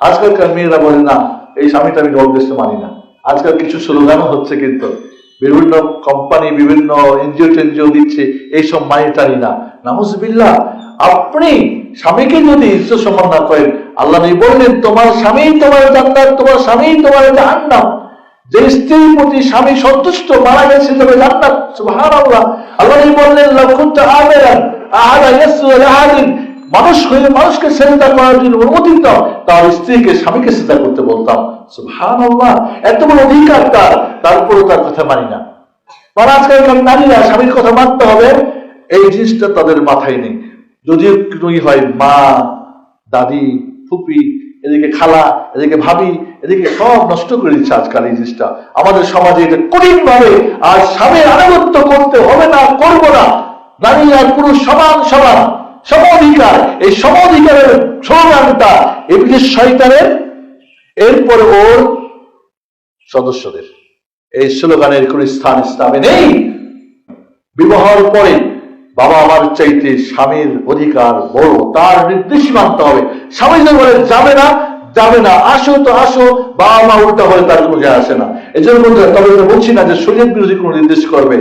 আজকালকার মেয়েরা বলে না, এই স্বামীটা আমি জব দেশে মানি না। আজকাল কিছু স্লোগানও হচ্ছে কিন্তু, বিভিন্ন কোম্পানি বিভিন্ন এনজিও টেনজিও দিচ্ছে, এইসব মানি টানি না। নামুজবিল্লাহ আপনি স্বামীকে যদি ঈশ্বর সম্মান না করেন, আল্লাহ নবী বললেন, তোমার স্বামী তোমার জান্নাত, তোমার স্বামী তোমার জাহান্নাম। যে স্ত্রীর প্রতি স্বামী সন্তুষ্ট, মারা গেছে তবে জান্নাত, সুবহানাল্লাহ। আল্লাহ নবী বললেন লক্ষণটা আমেরান আহাদা ইয়াসুল আহাদিন মানুষ হয়ে মানুষকে সেজদা করার জন্য অনুমতি দাও তার স্ত্রীকে, স্বামীকে সেজদা করতে বলতাম। এত বড় অধিকার তার তারপরেও তার কথা মানি না। আজকালকার নারীরা স্বামীর কথা মানতে হবে, এই জিনিসটা তাদের মাথায় নেই। যদিও কি হয় মা, দাদি, ফুপি, এদিকে খালা, এদিকে ভাবি, এদিকে সব নষ্ট করে দিচ্ছে আজকাল এই জিনিসটা। আমাদের সমাজে এটা কঠিন ভাবে আর স্বামীর আনুগত্য করতে হবে না, করব না। নারী আর পুরুষ সমান সমান। সম অধিকার, এই সম অধিকারের স্লোগানটা এবিলিশ শয়তানের, এরপরে ওর সদস্যদের। এই স্লোগানের কোন স্থান ইসলামে নেই। বিবাহের পরে বাবা আমার চাইতে স্বামীর অধিকার বড়, তার নির্দেশ মানতে হবে। স্বামী বলে, যাবে না যাবে না, আসো তো আসো বাবা মা উল্টা হলে তার কোনো যায় আসে না। এই জন্য তবে বলছি না যে শরীর বিরোধী কোনো নির্দেশ করবে।